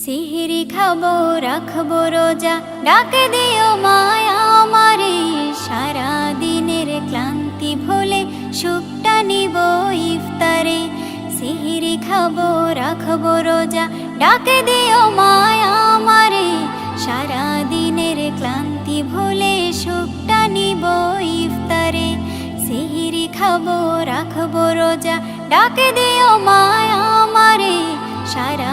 সিহিরি খাব, রাখব রোজা। ডাকে দিও মায়া আমারে সারা দিনের ক্লান্তি ভুলে সুখটা নিব ইফতারে। সিহিরি খাব, রাখব রোজা। ডাকে দিও মায়া আমারে সারা দিনের ক্লান্তি ভুলে সুখটা নিব ইফতারে। সিহিরি খাব, রাখব রোজা। ডাকে দিও মায়া আমারে, সারা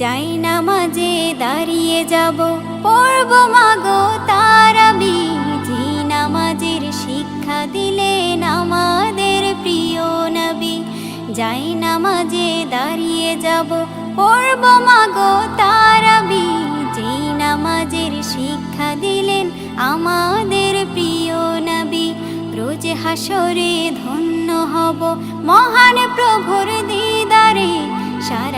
যাই নামাজে দাঁড়িয়ে যাব, পড়ব মাগো তারাবি জি নামাজের শিক্ষা দিলেন আমাদের প্রিয় নবী, যাই নামাজে দাঁড়িয়ে যাব, পড়ব মাগো তারাবি জি নামাজের শিক্ষা দিলেন আমাদের প্রিয় নবী, রোজ হাসরে ধন্য হব মহান প্রভুর দিদারে। সারা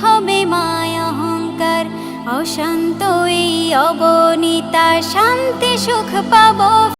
হবে মায় অহংকার অশান্ত এই অবনীতা শান্তি সুখ পাবো।